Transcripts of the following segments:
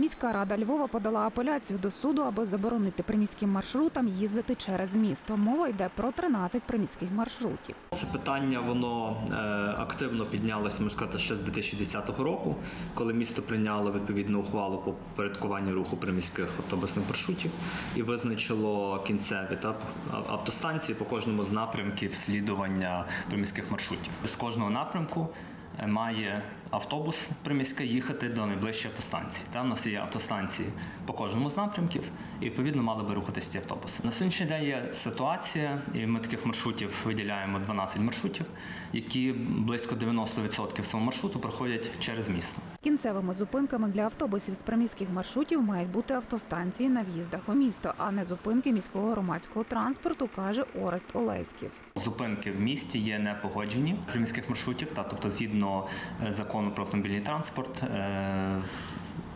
Міська рада Львова подала апеляцію до суду, аби заборонити приміським маршрутам їздити через місто. Мова йде про 13 приміських маршрутів. Це питання воно е, активно піднялось, можна сказати, ще з 2010 року, коли місто прийняло відповідну ухвалу по порядкуванню руху приміських автобусних маршрутів і визначило кінцеві та автостанції по кожному з напрямків слідування приміських маршрутів. З кожного напрямку має автобус приміський їхати до найближчої автостанції. Там у нас є автостанції по кожному з напрямків, і відповідно мали би рухатися ці автобуси. На сьогоднішній день є ситуація, і ми таких маршрутів виділяємо 12 маршрутів, які близько 90% свого маршруту проходять через місто. Кінцевими зупинками для автобусів з приміських маршрутів мають бути автостанції на в'їздах у місто, а не зупинки міського громадського транспорту, каже Орест Олеськів. Зупинки в місті є не погоджені приміських маршрутів, та тобто згідно е, закону про автомобільний транспорт. е,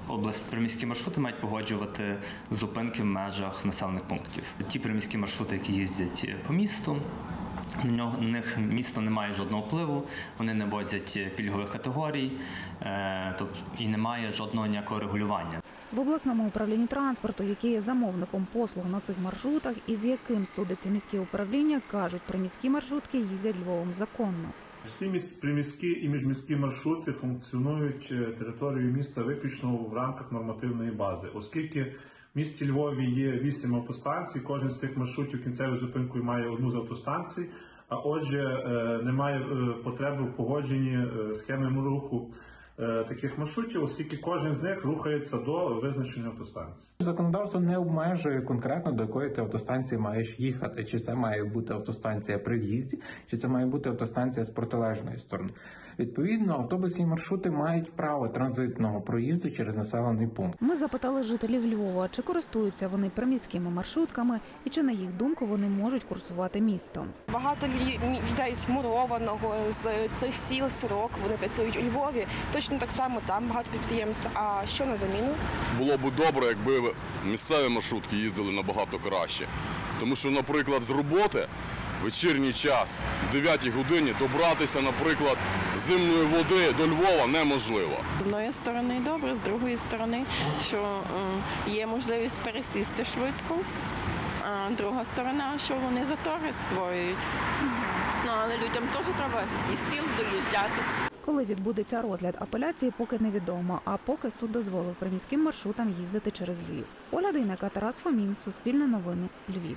Область приміські маршрути мають погоджувати зупинки в межах населених пунктів. Ті приміські маршрути, які їздять по місту, на них місто не має жодного впливу, вони не возять пільгових категорій, е, тобто і немає жодного ніякого регулювання. В обласному управлінні транспорту, яке є замовником послуг на цих маршрутах і з яким судиться міське управління, кажуть, приміські маршрутки їздять Львовом законно. Всі міс- приміські і міжміські маршрути функціонують е, територією міста виключно в рамках нормативної бази, оскільки в місті Львові є вісім автостанцій. Кожен з цих маршрутів кінцевою зупинкою має одну з автостанцій. А отже, е, немає е, потреби в погодженні схеми руху таких маршрутів, оскільки кожен з них рухається до визначеної автостанції. Законодавство не обмежує конкретно до якої ти автостанції маєш їхати. Чи це має бути автостанція при в'їзді, чи це має бути автостанція з протилежної сторони. Відповідно, автобусні маршрути мають право транзитного проїзду через населений пункт. Ми запитали жителів Львова, чи користуються вони приміськими маршрутками і чи на їх думку вони можуть курсувати містом. Багато лю- людей з Мурованого, з цих сіл, сирок, вони працюють у Львові. Точно так само там багато підприємств. А що на заміну? Було б добре, якби місцеві маршрутки їздили набагато краще. Тому що, наприклад, з роботи в вечірній час, в 9 годині, добратися, наприклад, зимної води до Львова неможливо. З одної сторони добре, з другої сторони, що е, є можливість пересісти швидко. А друга сторона, що вони затори створюють. Ну, але людям теж треба і стіл доїжджати. Коли відбудеться розгляд апеляції, поки невідомо. А поки суд дозволив приміським маршрутам їздити через Львів. Оля Дейнека, Тарас Фомін, Суспільне новини, Львів.